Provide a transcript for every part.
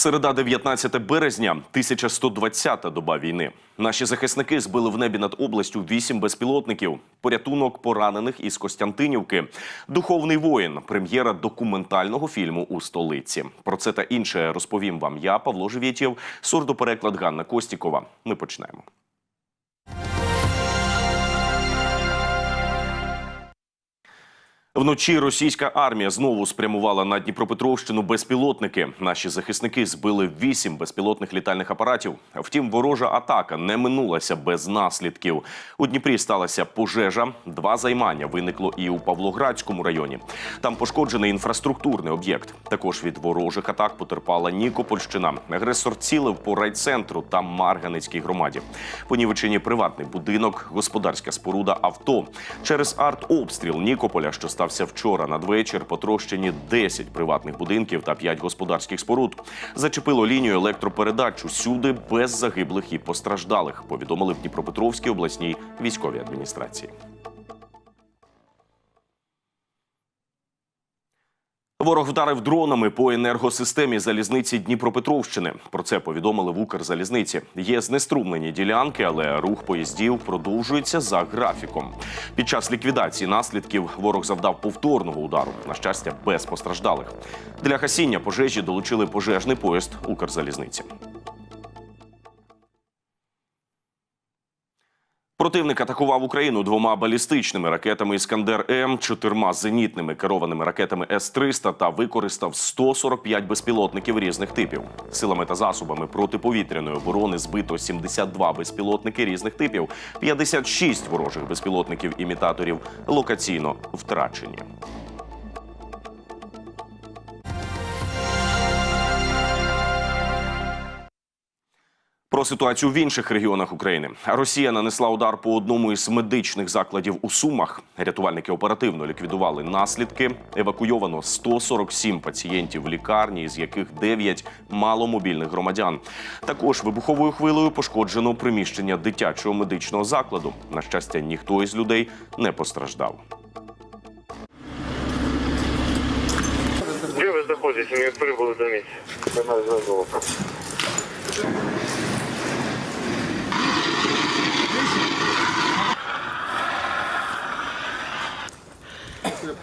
Середа 19 березня, 1120-та доба війни. Наші захисники збили в небі над областю вісім безпілотників. Порятунок поранених із Костянтинівки. Духовний воїн. Прем'єра документального фільму у столиці. Про це та інше розповім вам я, Павло Живєтєв, сурдопереклад Ганна Костікова. Ми починаємо. Вночі російська армія знову спрямувала на Дніпропетровщину безпілотники. Наші захисники збили вісім безпілотних літальних апаратів. Втім, ворожа атака не минулася без наслідків. У Дніпрі сталася пожежа. Два займання виникло і у Павлоградському районі. Там пошкоджений інфраструктурний об'єкт. Також від ворожих атак потерпала Нікопольщина. Агресор цілив по райцентру та Марганецькій громаді. Понівечені приватний будинок, господарська споруда, авто. Через артобстріл Нікополя, що стався вчора надвечір, потрощені 10 приватних будинків та 5 господарських споруд. Зачепило лінію електропередач усюди без загиблих і постраждалих. Повідомили в Дніпропетровській обласній військовій адміністрації. Ворог вдарив дронами по енергосистемі залізниці Дніпропетровщини. Про це повідомили в Укрзалізниці. Є знеструмлені ділянки, але рух поїздів продовжується за графіком. Під час ліквідації наслідків ворог завдав повторного удару. На щастя, без постраждалих. Для гасіння пожежі долучили пожежний поїзд Укрзалізниці. Противник атакував Україну двома балістичними ракетами Іскандер М, чотирма зенітними керованими ракетами С-300 та використав 145 безпілотників різних типів. Силами та засобами протиповітряної оборони збито 72 безпілотники різних типів, 56 ворожих безпілотників імітаторів локаційно втрачені. Про ситуацію в інших регіонах України. Росія нанесла удар по одному із медичних закладів у Сумах. Рятувальники оперативно ліквідували наслідки. Евакуйовано 147 пацієнтів в лікарні, з яких 9 маломобільних громадян. Також вибуховою хвилею пошкоджено приміщення дитячого медичного закладу. На щастя, ніхто із людей не постраждав. Где вы находитесь? Не прибыл до месяца.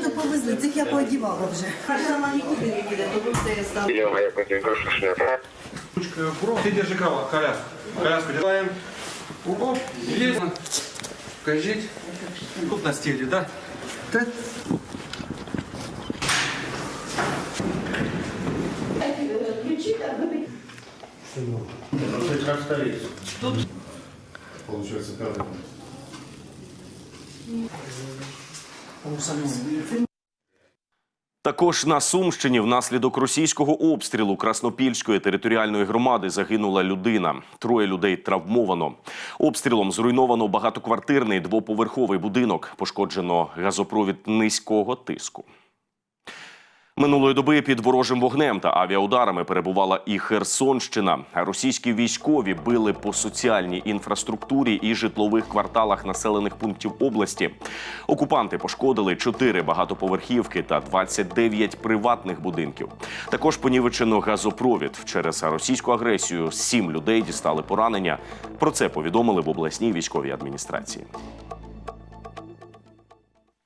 Що повезли, цих я поодівала вже. Вона нікуди не піде, тому це я стала. Я якось не прошу шляпа. Ручка бро. Ты держи крава, коляску. Коляску делаем. Оп, есть. Покажите. Тут на стиле, да? Да. Получается, пятый. Також на Сумщині внаслідок російського обстрілу Краснопільської територіальної громади загинула людина. Троє людей травмовано. Обстрілом зруйновано багатоквартирний двоповерховий будинок. Пошкоджено газопровід низького тиску. Минулої доби під ворожим вогнем та авіаударами перебувала і Херсонщина. Російські військові били по соціальній інфраструктурі і житлових кварталах населених пунктів області. Окупанти пошкодили 4 багатоповерхівки та 29 приватних будинків. Також понівечено газопровід. Через російську агресію сім людей дістали поранення. Про це повідомили в обласній військовій адміністрації.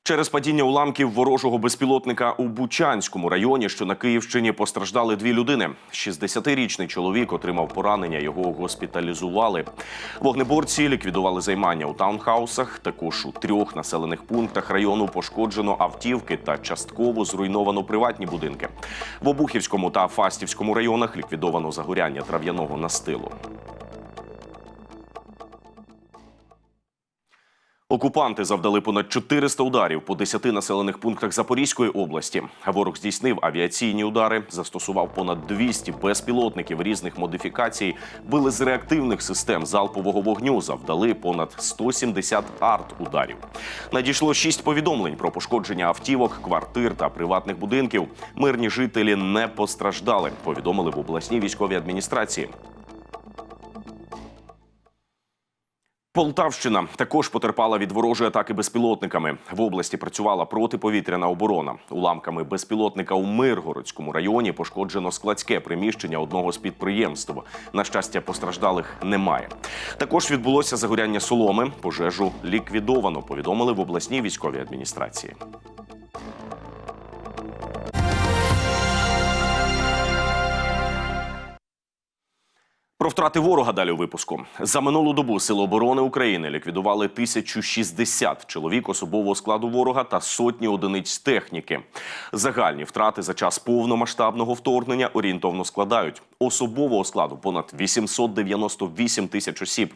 Через падіння уламків ворожого безпілотника у Бучанському районі, що на Київщині, постраждали дві людини. 60-річний чоловік отримав поранення. Його госпіталізували. Вогнеборці ліквідували займання у таунхаусах. Також у трьох населених пунктах району пошкоджено автівки та частково зруйновано приватні будинки. В Обухівському та Фастівському районах ліквідовано загоряння трав'яного настилу. Окупанти завдали понад 400 ударів по 10 населених пунктах Запорізької області. Ворог здійснив авіаційні удари, застосував понад 200 безпілотників різних модифікацій, били з реактивних систем залпового вогню, завдали понад 170 арт-ударів. Надійшло 6 повідомлень про пошкодження автівок, квартир та приватних будинків. Мирні жителі не постраждали. Повідомили в обласній військовій адміністрації. Полтавщина також потерпала від ворожої атаки безпілотниками. В області працювала протиповітряна оборона. Уламками безпілотника у Миргородському районі пошкоджено складське приміщення одного з підприємств. На щастя, постраждалих немає. Також відбулося загоряння соломи. Пожежу ліквідовано. Повідомили в обласній військовій адміністрації. Про втрати ворога далі у випуску. За минулу добу Сили оборони України ліквідували 1060 чоловік особового складу ворога та сотні одиниць техніки. Загальні втрати за час повномасштабного вторгнення орієнтовно складають особового складу понад 898 тисяч осіб,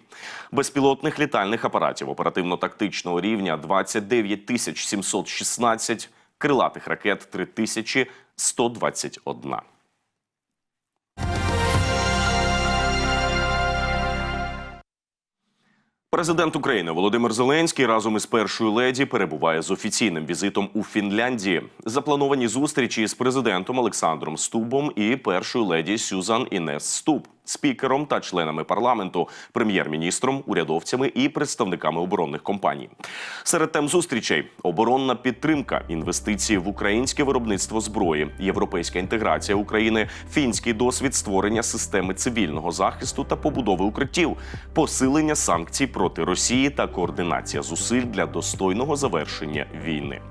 безпілотних літальних апаратів оперативно-тактичного рівня 29 тисяч 716, крилатих ракет 3121. Президент України Володимир Зеленський разом із першою леді перебуває з офіційним візитом у Фінляндії. Заплановані зустрічі з президентом Олександром Стубом і першою леді Сюзан Інес Стуб, спікером та членами парламенту, прем'єр-міністром, урядовцями і представниками оборонних компаній. Серед тем зустрічей оборонна підтримка, інвестиції в українське виробництво зброї, європейська інтеграція України, фінський досвід створення системи цивільного захисту та побудови укриттів, посилення санкцій проти Росії та координація зусиль для достойного завершення війни.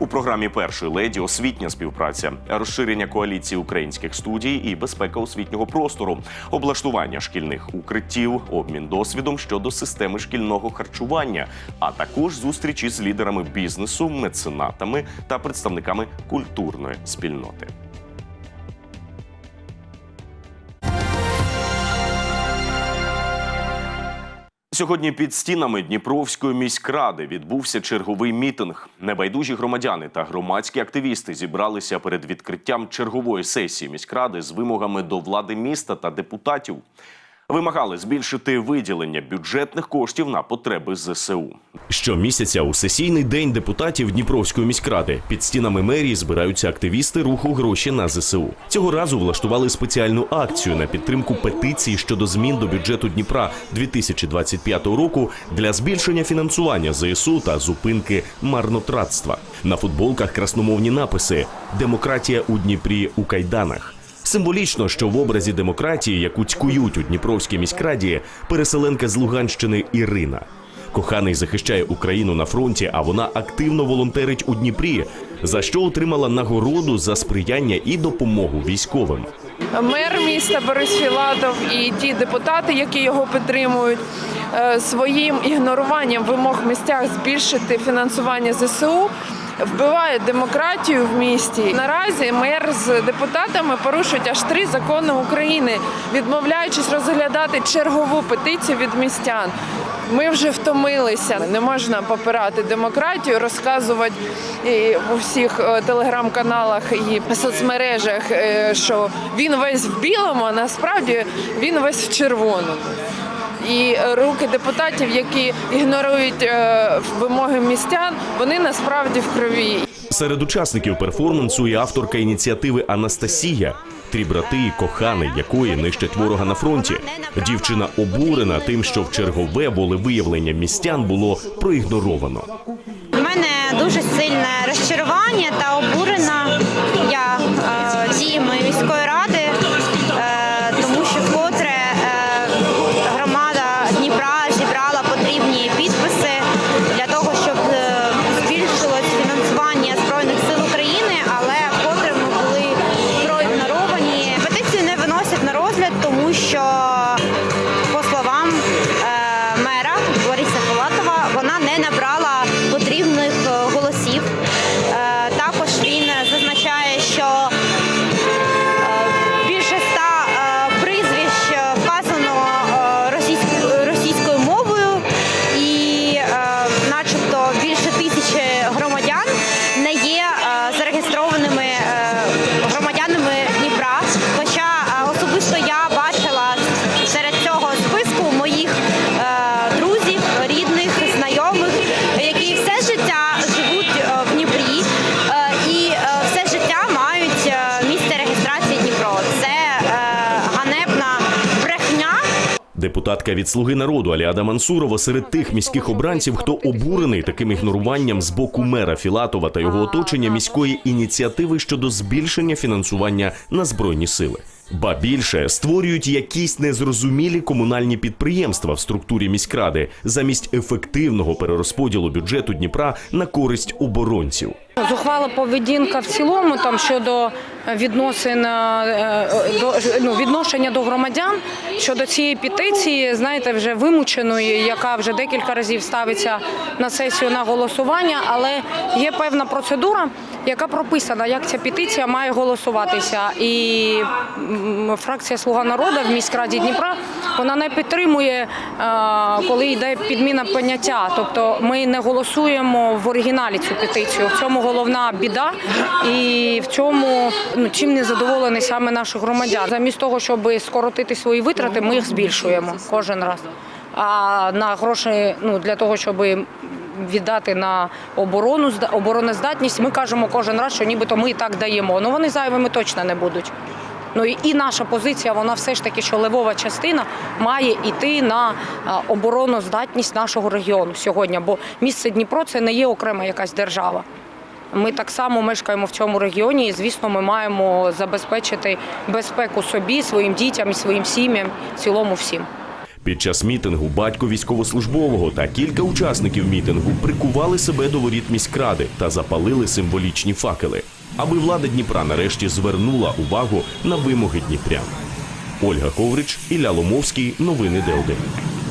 У програмі першої леді освітня співпраця, розширення коаліції українських студій і безпека освітнього простору, облаштування шкільних укриттів, обмін досвідом щодо системи шкільного харчування, а також зустрічі з лідерами бізнесу, меценатами та представниками культурної спільноти. Сьогодні під стінами Дніпровської міськради відбувся черговий мітинг. Небайдужі громадяни та громадські активісти зібралися перед відкриттям чергової сесії міськради з вимогами до влади міста та депутатів. Вимагали збільшити виділення бюджетних коштів на потреби ЗСУ. Щомісяця у сесійний день депутатів Дніпровської міськради під стінами мерії збираються активісти руху гроші на ЗСУ. Цього разу влаштували спеціальну акцію на підтримку петиції щодо змін до бюджету Дніпра 2025 року для збільшення фінансування ЗСУ та зупинки марнотратства. На футболках красномовні написи Демократія у Дніпрі у кайданах. Символічно, що в образі демократії, яку цькують у Дніпровській міськраді, переселенка з Луганщини Ірина. Коханий захищає Україну на фронті, а вона активно волонтерить у Дніпрі, за що отримала нагороду за сприяння і допомогу військовим. Мер міста Борис Філатов і ті депутати, які його підтримують, е, своїм ігноруванням вимог місцях збільшити фінансування ЗСУ. Вбивають демократію в місті. Наразі мер з депутатами порушують аж три закони України, відмовляючись розглядати чергову петицію від містян. Ми вже втомилися. Не можна попирати демократію, розказувати у всіх е, телеграм-каналах і соцмережах, е, що він весь в білому, а насправді він весь в червоному. І е, руки депутатів, які ігнорують е, вимоги містян, вони насправді в крові. Серед учасників перформансу і авторка ініціативи Анастасія. Три брати і коханий, якої нищать ворога на фронті. Дівчина обурена тим, що в чергове волевиявлення містян було проігноровано. У мене дуже сильне розчарування та обурена Депутатка від Слуги народу Аліада Мансурова серед тих міських обранців, хто обурений таким ігноруванням з боку мера Філатова та його оточення міської ініціативи щодо збільшення фінансування на збройні сили. Ба більше створюють якісь незрозумілі комунальні підприємства в структурі міськради замість ефективного перерозподілу бюджету Дніпра на користь оборонців. Зухвала поведінка в цілому там щодо відносин е, е, до ну, відношення до громадян щодо цієї петиції, знаєте, вже вимученої, яка вже декілька разів ставиться на сесію на голосування, але є певна процедура, яка прописана, як ця петиція має голосуватися. І фракція Слуга народу в міськраді Дніпра вона не підтримує, е, коли йде підміна поняття. Тобто ми не голосуємо в оригіналі цю петицію. В цьому головна біда, і в цьому ну чим не задоволені саме наші громадяни. Замість того, щоб скоротити свої витрати, ми їх збільшуємо кожен раз. А на гроші ну для того, щоб віддати на оборону обороноздатність, ми кажемо кожен раз, що нібито ми і так даємо. Ну вони зайвими точно не будуть. Ну і наша позиція, вона все ж таки, що левова частина має йти на обороноздатність нашого регіону сьогодні. Бо місце Дніпро це не є окрема якась держава. Ми так само мешкаємо в цьому регіоні, і звісно, ми маємо забезпечити безпеку собі, своїм дітям своїм сім'ям, цілому всім. Під час мітингу батько військовослужбового та кілька учасників мітингу прикували себе до воріт міськради та запалили символічні факели, аби влада Дніпра нарешті звернула увагу на вимоги дніпрян. Ольга Коврич, Ілля Ломовський. Новини Д1.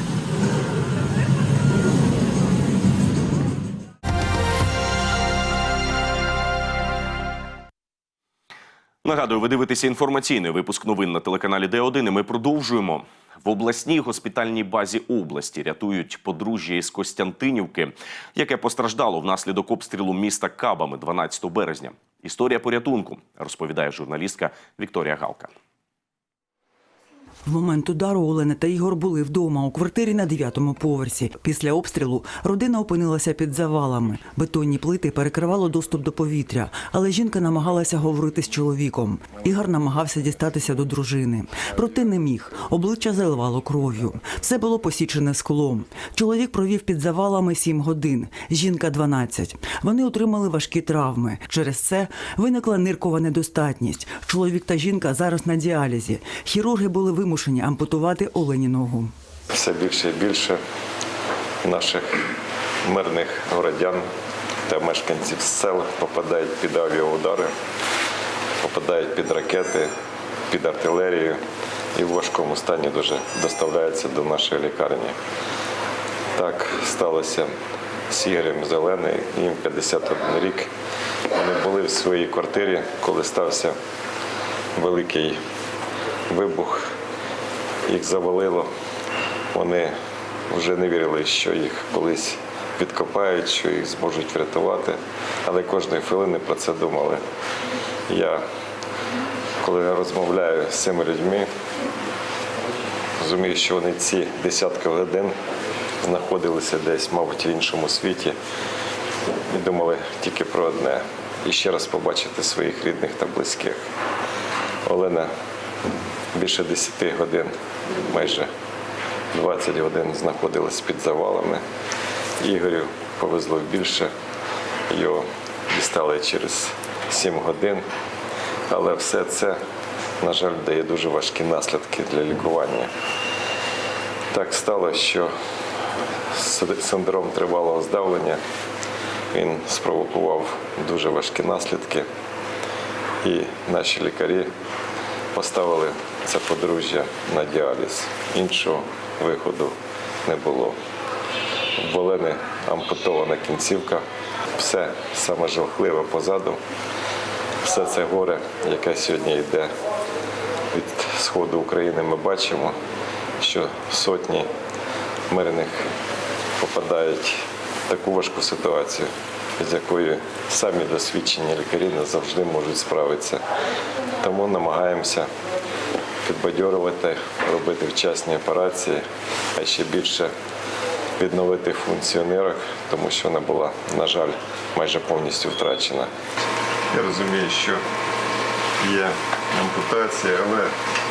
Нагадую, ви дивитеся інформаційний випуск новин на телеканалі Д1. І ми продовжуємо. В обласній госпітальній базі області рятують подружжя із Костянтинівки, яке постраждало внаслідок обстрілу міста Кабами 12 березня. Історія порятунку розповідає журналістка Вікторія Галка. В момент удару Олена та Ігор були вдома у квартирі на дев'ятому поверсі. Після обстрілу родина опинилася під завалами. Бетонні плити перекривало доступ до повітря, але жінка намагалася говорити з чоловіком. Ігор намагався дістатися до дружини. Проте не міг. Обличчя заливало кров'ю. Все було посічене склом. Чоловік провів під завалами сім годин. Жінка 12. Вони отримали важкі травми. Через це виникла ниркова недостатність. Чоловік та жінка зараз на діалізі. Хірурги були вимушені ампутувати Олені ногу. все більше і більше наших мирних городян та мешканців сел попадають під авіаудари, попадають під ракети, під артилерію і в важкому стані дуже доставляються до нашої лікарні. Так сталося з Ігорем Зелений, їм 51 рік. Вони були в своїй квартирі, коли стався великий вибух їх завалило. Вони вже не вірили, що їх колись підкопають, що їх зможуть врятувати. Але кожної хвилини про це думали. Я, коли я розмовляю з цими людьми, розумію, що вони ці десятки годин знаходилися десь, мабуть, в іншому світі і думали тільки про одне і ще раз побачити своїх рідних та близьких. Олена більше 10 годин, майже 20 годин знаходилась під завалами. Ігорю повезло більше, його дістали через 7 годин. Але все це, на жаль, дає дуже важкі наслідки для лікування. Так стало, що синдром тривалого здавлення він спровокував дуже важкі наслідки. І наші лікарі поставили це подружжя на діаліз. Іншого виходу не було. В Олени ампутована кінцівка, все саме жахливе позаду. Все це горе, яке сьогодні йде від сходу України, ми бачимо, що сотні мирних попадають в таку важку ситуацію, з якою самі досвідчені лікарі не завжди можуть справитися. Тому намагаємося підбадьорувати, робити вчасні операції, а ще більше відновити функцію нирок, тому що вона була, на жаль, майже повністю втрачена. Я розумію, що є ампутація, але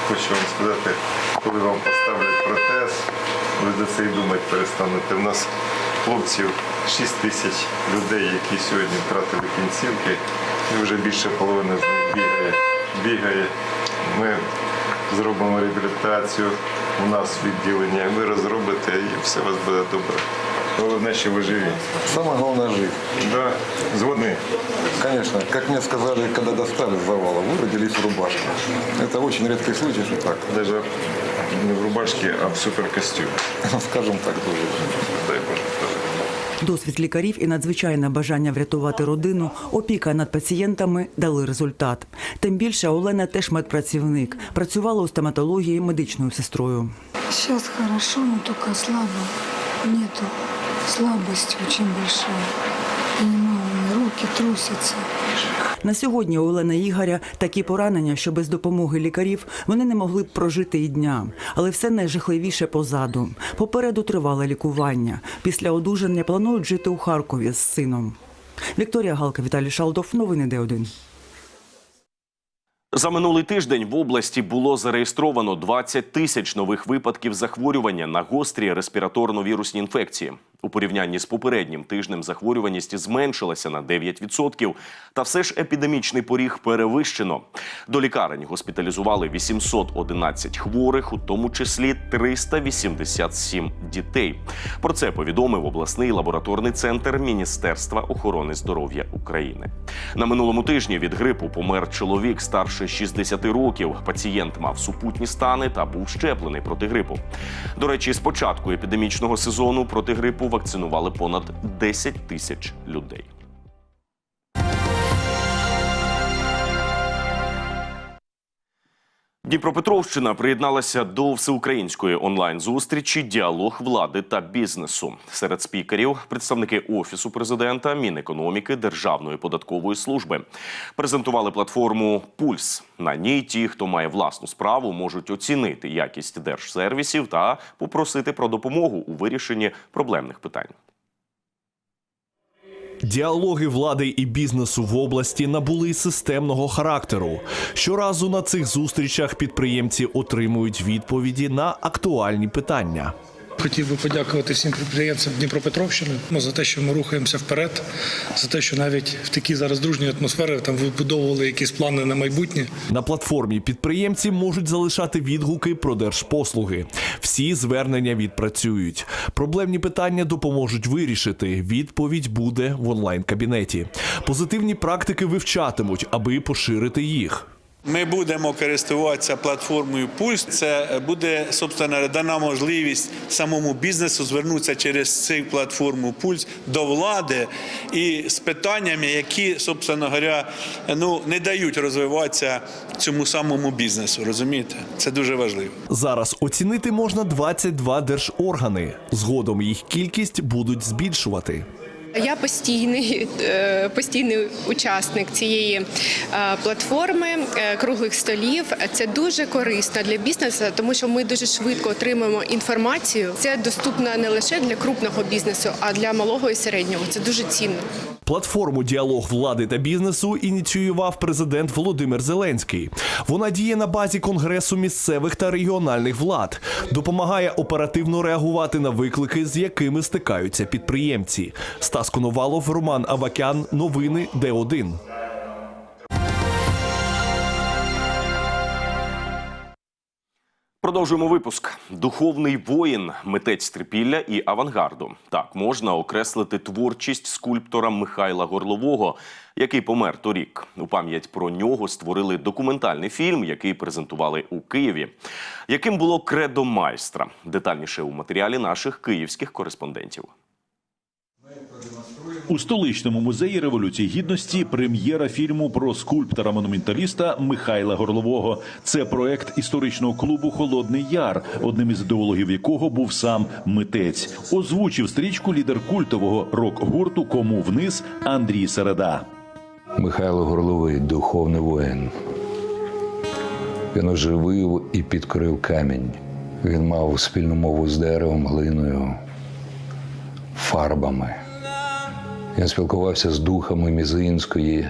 хочу вам сказати, коли вам поставлять протез, ви за це і думати перестанете. У нас хлопців 6 тисяч людей, які сьогодні втратили кінцівки, і вже більше половини з них бігає. бігає. Ми зробимо реабілітацію у нас в відділенні, ви розробите і все у вас буде добре. Головне, що ви живі. Самое главное жить. Да, згодний. Конечно, как мне сказали, когда достали с завала, вы родились в рубашке. Это очень редкий случай, что так. Даже не в рубашці, а в суперкостюмі. Скажем так, тоже. Досвід лікарів і надзвичайне бажання врятувати родину, опіка над пацієнтами дали результат. Тим більше Олена теж медпрацівник. Працювала у стоматології медичною сестрою. Зараз хорошо, але тільки слабо. Нету. слабості дуже велика. Не руки трусятся. На сьогодні у Олени Ігоря такі поранення, що без допомоги лікарів вони не могли б прожити і дня. Але все найжахливіше позаду. Попереду тривале лікування. Після одужання планують жити у Харкові з сином. Вікторія Галка, Віталій Шалдов. Новини Д1. За минулий тиждень в області було зареєстровано 20 тисяч нових випадків захворювання на гострі респіраторно-вірусні інфекції. У порівнянні з попереднім тижнем захворюваність зменшилася на 9%, та все ж епідемічний поріг перевищено. До лікарень госпіталізували 811 хворих, у тому числі 387 дітей. Про це повідомив обласний лабораторний центр Міністерства охорони здоров'я України. На минулому тижні від грипу помер чоловік старше 60 років. Пацієнт мав супутні стани та був щеплений проти грипу. До речі, з початку епідемічного сезону проти грипу вакцинували понад 10 тисяч людей. Дніпропетровщина приєдналася до всеукраїнської онлайн-зустрічі Діалог влади та бізнесу. Серед спікерів представники офісу президента, Мінекономіки, Державної податкової служби презентували платформу Пульс. На ній ті, хто має власну справу, можуть оцінити якість держсервісів та попросити про допомогу у вирішенні проблемних питань. Діалоги влади і бізнесу в області набули системного характеру. Щоразу на цих зустрічах підприємці отримують відповіді на актуальні питання. Хотів би подякувати всім підприємцям Дніпропетровщини ну, за те, що ми рухаємося вперед, за те, що навіть в такій зараз дружній атмосфері там вибудовували якісь плани на майбутнє. На платформі підприємці можуть залишати відгуки про держпослуги. Всі звернення відпрацюють. Проблемні питання допоможуть вирішити. Відповідь буде в онлайн-кабінеті. Позитивні практики вивчатимуть, аби поширити їх. Ми будемо користуватися платформою Пульс. Це буде собственно дана можливість самому бізнесу звернутися через цю платформу Пульс до влади і з питаннями, які, собственно говоря, ну не дають розвиватися цьому самому бізнесу. Розумієте, це дуже важливо. Зараз оцінити можна 22 держоргани. Згодом їх кількість будуть збільшувати. Я постійний е, постійний учасник цієї е, платформи е, круглих столів. Це дуже корисно для бізнесу, тому що ми дуже швидко отримуємо інформацію. Це доступно не лише для крупного бізнесу, а для малого і середнього. Це дуже цінно. Платформу діалог влади та бізнесу ініціював президент Володимир Зеленський. Вона діє на базі конгресу місцевих та регіональних влад, допомагає оперативно реагувати на виклики, з якими стикаються підприємці. Стас Коновалов, Роман Авакян. Новини Д1. Продовжуємо випуск. Духовний воїн, митець трипілля і авангарду. Так можна окреслити творчість скульптора Михайла Горлового, який помер торік. У пам'ять про нього створили документальний фільм, який презентували у Києві. Яким було кредо майстра? Детальніше у матеріалі наших київських кореспондентів. У столичному музеї революції гідності прем'єра фільму про скульптора-монументаліста Михайла Горлового. Це проект історичного клубу Холодний Яр, одним із ідеологів якого був сам митець. Озвучив стрічку лідер культового рок-гурту Кому вниз Андрій Середа. Михайло Горловий духовний воїн. Він оживив і підкорив камінь. Він мав спільну мову з деревом, глиною, фарбами. Він спілкувався з духами мізинської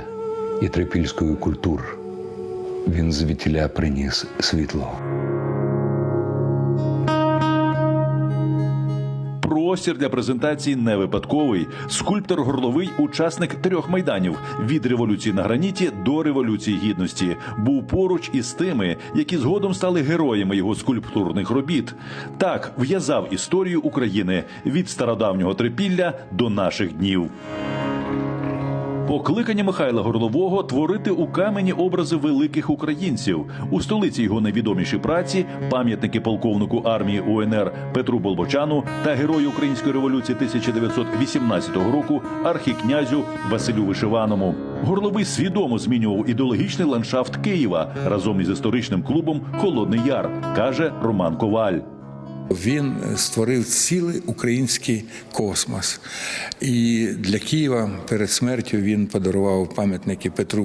і трипільської культур. Він звідтіля приніс світло. Простір для презентації не випадковий. Скульптор горловий учасник трьох майданів від революції на граніті до революції гідності. Був поруч із тими, які згодом стали героями його скульптурних робіт. Так в'язав історію України від стародавнього трипілля до наших днів. Покликання Михайла Горлового творити у камені образи великих українців. У столиці його найвідоміші праці пам'ятники полковнику армії УНР Петру Болбочану та герою української революції 1918 року архікнязю Василю Вишиваному. Горловий свідомо змінював ідеологічний ландшафт Києва разом із історичним клубом Холодний Яр, каже Роман Коваль. Він створив цілий український космос. І для Києва перед смертю він подарував пам'ятники Петру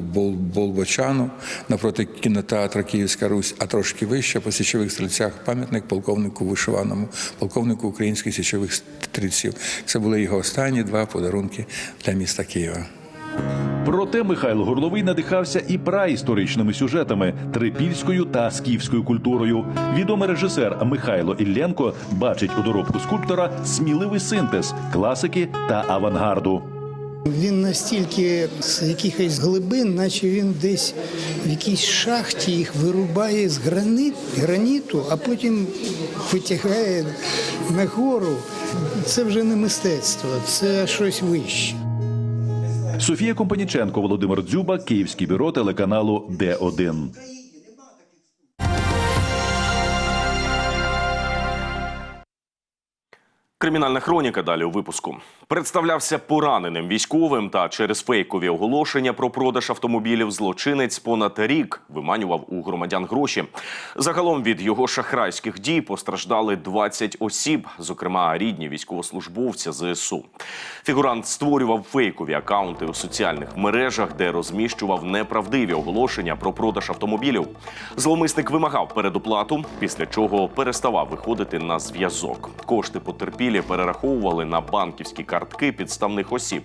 Болбочану напроти кінотеатра Київська Русь, а трошки вище по січових стрільцях пам'ятник полковнику вишиваному, полковнику українських січових стрільців. Це були його останні два подарунки для міста Києва. Проте Михайло Горловий надихався і праісторичними сюжетами, трипільською та скіфською культурою. Відомий режисер Михайло Ілленко бачить у доробку скульптора сміливий синтез класики та авангарду. Він настільки з якихось глибин, наче він десь в якійсь шахті їх вирубає з гранит, граніту, а потім витягає нагору. Це вже не мистецтво, це щось вище. Софія Компаніченко, Володимир Дзюба, Київське бюро телеканалу Д1. Кримінальна хроніка далі у випуску представлявся пораненим військовим та через фейкові оголошення про продаж автомобілів злочинець понад рік виманював у громадян гроші. Загалом від його шахрайських дій постраждали 20 осіб, зокрема рідні військовослужбовця ЗСУ. Фігурант створював фейкові акаунти у соціальних мережах, де розміщував неправдиві оголошення про продаж автомобілів. Зловмисник вимагав передоплату, після чого переставав виходити на зв'язок. Кошти потерпілі перераховували на банківські картки підставних осіб.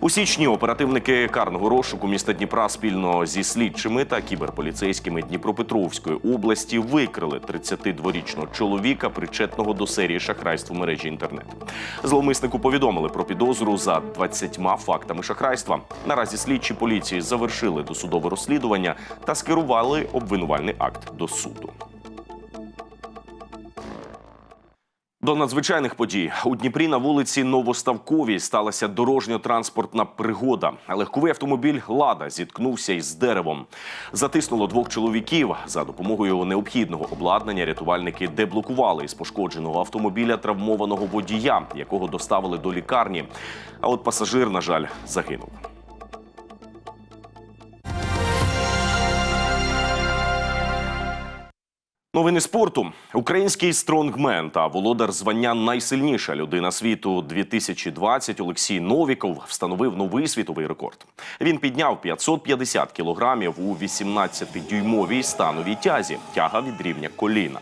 У січні оперативники карного розшуку міста Дніпра спільно зі слідчими та кіберполіцейськими Дніпропетровської області викрили 32-річного чоловіка, причетного до серії шахрайств у мережі інтернет. Зловмиснику повідомили про підозру за 20 фактами шахрайства. Наразі слідчі поліції завершили досудове розслідування та скерували обвинувальний акт до суду. До надзвичайних подій у Дніпрі на вулиці Новоставковій сталася дорожньо-транспортна пригода. Легковий автомобіль Лада зіткнувся із деревом. Затиснуло двох чоловіків. За допомогою необхідного обладнання рятувальники деблокували із пошкодженого автомобіля травмованого водія, якого доставили до лікарні. А от пасажир, на жаль, загинув. Новини спорту. Український стронгмен та володар звання найсильніша людина світу 2020 Олексій Новіков встановив новий світовий рекорд. Він підняв 550 кілограмів у 18-дюймовій становій тязі. Тяга від рівня коліна.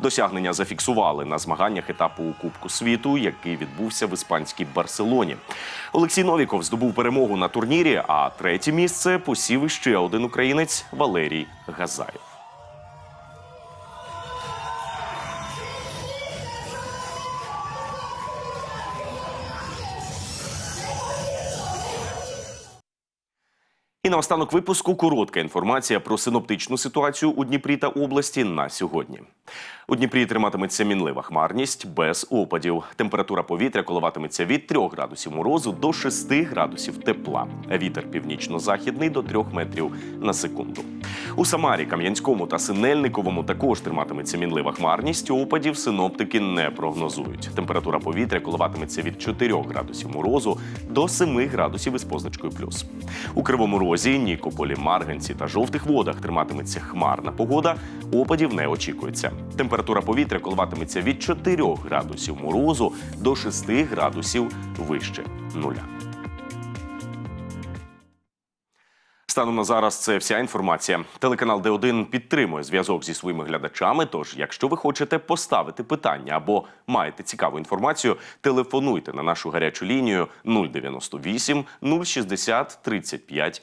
Досягнення зафіксували на змаганнях етапу Кубку світу, який відбувся в іспанській Барселоні. Олексій Новіков здобув перемогу на турнірі, а третє місце посів іще один українець Валерій Газаєв. Наостанок випуску коротка інформація про синоптичну ситуацію у Дніпрі та області на сьогодні. У Дніпрі триматиметься мінлива хмарність без опадів. Температура повітря коливатиметься від 3 градусів морозу до 6 градусів тепла. Вітер північно-західний до 3 метрів на секунду. У Самарі, Кам'янському та Синельниковому також триматиметься мінлива хмарність. Опадів синоптики не прогнозують. Температура повітря коливатиметься від 4 градусів морозу до 7 градусів із позначкою плюс. У Кривому Розі, Нікополі, Марганці та жовтих водах триматиметься хмарна погода. Опадів не очікується. Температура повітря коливатиметься від 4 градусів морозу до 6 градусів вище нуля. Станом на зараз це вся інформація. Телеканал Д1 підтримує зв'язок зі своїми глядачами. Тож, якщо ви хочете поставити питання або маєте цікаву інформацію, телефонуйте на нашу гарячу лінію 098 060 35